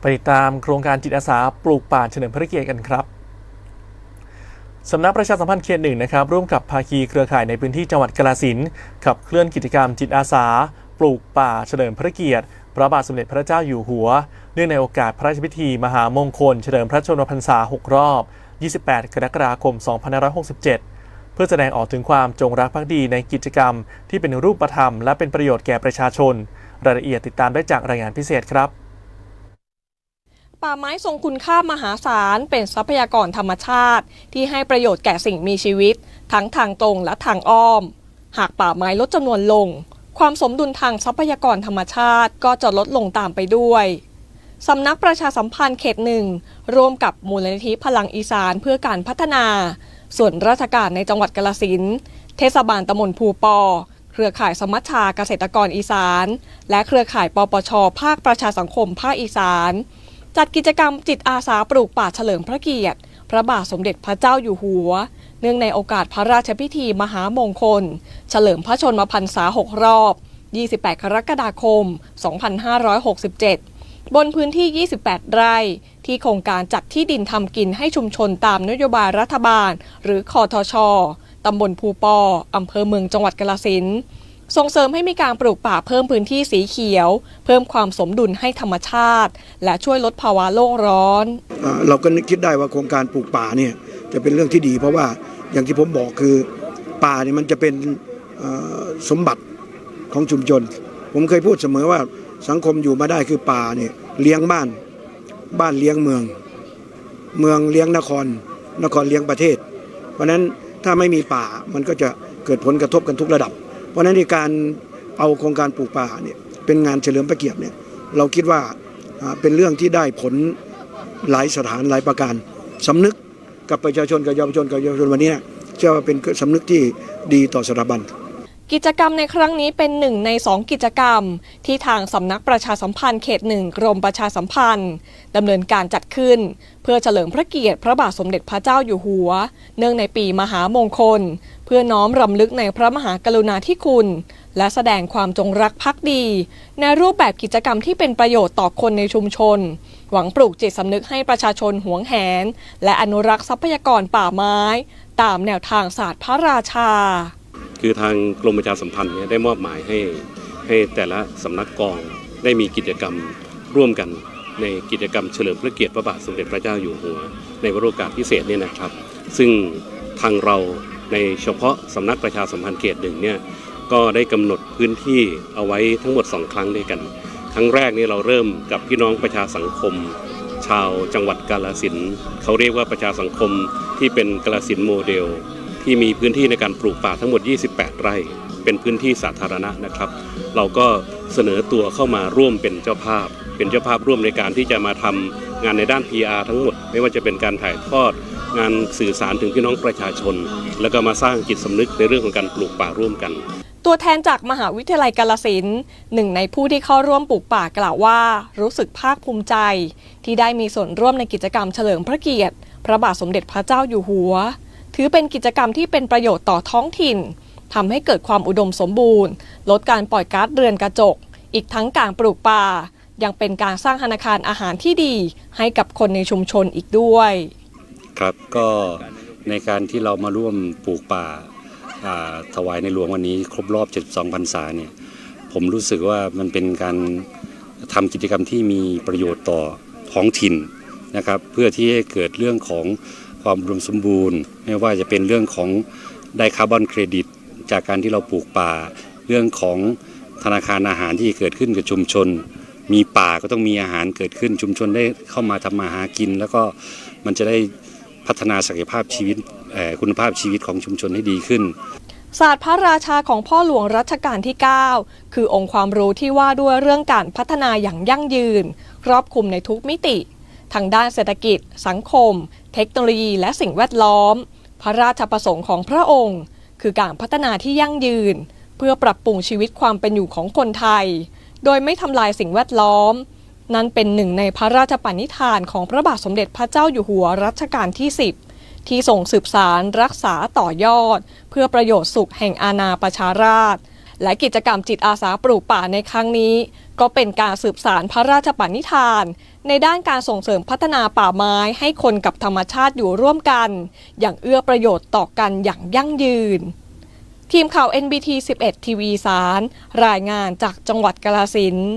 ไปติดตามโครงการจิตอาสาปลูกป่าเฉลิมพระเกียรติกันครับสำนักประชาสัมพันธ์เขตหนึ่งนะครับร่วมกับภาคีเครือข่ายในพื้นที่จังหวัดกาฬสินธุ์ขับเคลื่อนกิจกรรมจิตอาสา ปลูกป่าเฉลิมพระเกียรติ พระบาทสมเด็จพระเจ้าอยู่หัว เนื่องในโอกาสพระราชพิธี มหามงคล เฉลิมพระชนมพรรษา 6 รอบ 28 กรกฎาคม 2567 เพื่อแสดงออกถึงความจงรักภักดีในกิจกรรม ที่เป็นรูปธรรม และเป็นประโยชน์แก่ประชาชน รายละเอียดติดตามได้จากรายงานพิเศษครับ ป่าไม้ทรงคุณค่ามหาศาล เป็นทรัพยากรธรรมชาติ ที่ให้ประโยชน์แก่สิ่งมีชีวิต ทั้งทางตรงและทางอ้อม หากป่าไม้ลดจำนวนลง ความสมดุลทางทรัพยากรธรรมชาติก็จะลดลงตามไปด้วยสำนักประชาสัมพันธ์เขตหนึ่งร่วมกับมูลนิธิพลังอีสานเพื่อการพัฒนา ส่วนราชการในจังหวัดกาฬสินเทศบาลตำบลภูปอ เครือข่ายสมัชชาเกษตรกรอีสาน และเครือข่ายปปช ภาคประชาสังคมภาคอีสาน จัดกิจกรรมจิตอาสาปลูกป่าเฉลิมพระเกียรติ พระบาทสมเด็จพระเจ้าอยู่หัว เนื่องในโอกาสพระราชพิธีมหามงคล เฉลิมพระชนมพรรษา 6 รอบ 28 กรกฎาคม 2567 บนพื้นที่ 28 ไร่ ที่โครงการจัดที่ดินทำกินให้ชุมชนตามนโยบายรัฐบาล หรือคอทช ตำบลภูปออำเภอเมืองจังหวัดกาฬสินธุ์ ส่งเสริมให้มีการปลูกป่าเพิ่มพื้นที่สีเขียว เพิ่มความสมดุลให้ธรรมชาติ และช่วยลดภาวะโลกร้อน เราก็นึกคิดได้ว่าโครงการปลูกป่าเนี่ยจะเป็นเรื่องที่ดี เพราะว่าอย่างที่ผมบอกคือป่าเนี่ยมันจะเป็นสมบัติของชุมชน ผมเคยพูดเสมอว่าสังคมอยู่มาได้คือป่าเนี่ยเลี้ยงบ้าน บ้านเลี้ยงเมือง เมืองเลี้ยงนคร นครเลี้ยงประเทศ เพราะฉะนั้นถ้าไม่มีป่ามันก็จะเกิดผลกระทบกันทุกระดับ เพราะฉะนั้นในการเอาโครงการปลูกป่าเนี่ยเป็นงานเฉลิมพระเกียรติเนี่ยเราคิดว่าเป็นเรื่องที่ได้ผลหลายสถานหลายประการสำนึกกับประชาชนกับเยาวชนกับเยาวชนวันนี้เชื่อว่าเป็นสำนึกที่ดีต่อสถาบัน กิจกรรมในครั้งนี้เป็นหนึ่งในสองกิจกรรม ที่ทางสำนักประชาสัมพันธ์เขตหนึ่งกรมประชาสัมพันธ์ดำเนินการจัดขึ้น เพื่อเฉลิมพระเกียรติพระบาทสมเด็จพระเจ้าอยู่หัว เนื่องในปีมหามงคล เพื่อน้อมรำลึกในพระมหากรุณาธิคุณ และแสดงความจงรักภักดี ในรูปแบบกิจกรรมที่เป็นประโยชน์ต่อคนในชุมชน หวังปลูกจิตสำนึกให้ประชาชนหวงแหน และอนุรักษ์ทรัพยากรป่าไม้ ตามแนวทางศาสตร์พระราชา คือทางกรมประชาสัมพันธ์เนี่ยได้มอบหมายให้ให้แต่ละสำนักกองได้มีกิจกรรมร่วมกันในกิจกรรมเฉลิมพระเกียรติพระบาทสมเด็จพระเจ้าอยู่หัว ในวโรกาสพิเศษเนี่ยนะครับ ซึ่งทางเราในเฉพาะสำนักประชาสัมพันธ์เขตหนึ่งเนี่ยก็ได้กำหนดพื้นที่เอาไว้ทั้งหมด 2 ครั้งด้วยกัน ครั้งแรกนี่เราเริ่มกับพี่น้องประชาสังคม ชาวจังหวัดกาลสินเขาเรียกว่าประชาสังคมที่เป็นกาลสินโมเดล ที่มีพื้นที่ในการปลูกป่าทั้งหมด 28 ไร่ เป็นพื้นที่สาธารณะนะครับ เราก็เสนอตัวเข้ามาร่วมเป็นเจ้าภาพ เป็นเจ้าภาพร่วมในการที่จะมาทำงานในด้าน PR ทั้งหมด ไม่ว่าจะเป็นการถ่ายทอด งานสื่อสารถึงพี่น้องประชาชน แล้วก็มาสร้างจิตสำนึกในเรื่องของการปลูกป่าร่วมกัน ตัวแทนจากมหาวิทยาลัยกาลสินหนึ่งในผู้ที่เข้าร่วมปลูกป่ากล่าวว่า รู้สึกภาคภูมิใจ ที่ได้มีส่วนร่วมในกิจกรรมเฉลิมพระเกียรติ พระบาทสมเด็จพระเจ้าอยู่หัว ถือเป็นกิจกรรมที่เป็นประโยชน์ต่อท้องถิ่นทำให้เกิดความอุดมสมบูรณ์ ลดการปล่อยก๊าซเรือนกระจก อีกทั้งการปลูกป่า ยังเป็นการสร้างธนาคารอาหารที่ดี ให้กับคนในชุมชนอีกด้วย ครับก็ในการที่เรามาร่วมปลูกป่าถวายในหลวงวันนี้ ครบรอบ 72พรรษาเนี่ยผมรู้สึกว่ามันเป็นการทำกิจกรรมที่มีประโยชน์ต่อท้องถิ่นนะครับ เพื่อที่ให้เกิดเรื่องของ ความอุดมสมบูรณ์ ไม่ว่าจะเป็นเรื่องของได้คาร์บอนเครดิต จากการที่เราปลูกป่า เรื่องของธนาคารอาหารที่เกิดขึ้นกับชุมชน มีป่าก็ต้องมีอาหารเกิดขึ้นชุมชนได้เข้ามาทำมาหากิน แล้วก็มันจะได้พัฒนาศักยภาพชีวิตคุณภาพชีวิตของชุมชนให้ดีขึ้นศาสตร์พระราชาของพ่อหลวงรัชกาลที่ 9 คือองค์ความรู้ที่ว่าด้วยเรื่องการพัฒนาอย่างยั่งยืน ครอบคลุมในทุกมิติ ทางด้านเศรษฐกิจ สังคม เทคโนโลยี และสิ่งแวดล้อม พระราชประสงค์ของพระองค์ คือการพัฒนาที่ยั่งยืน เพื่อปรับปรุงชีวิตความเป็นอยู่ของคนไทย โดยไม่ทำลายสิ่งแวดล้อม นั่นเป็นหนึ่งในพระราชปณิธานของพระบาทสมเด็จพระเจ้าอยู่หัวรัชกาลที่ 10 ที่ส่งสืบสารรักษาต่อยอด เพื่อประโยชน์สุขแห่งอาณาประชาราษฎรและกิจกรรมจิตอาสาปลูกป่าในครั้งนี้ ก็เป็นการสืบสารพระราชปณิธาน ในด้านการส่งเสริมพัฒนาป่าไม้ให้คนกับธรรมชาติอยู่ร่วมกัน อย่างเอื้อประโยชน์ต่อกันอย่างยั่งยืน ทีมข่าว NBT 11ทีวีสาร รายงานจากจังหวัดกาลสินธุ์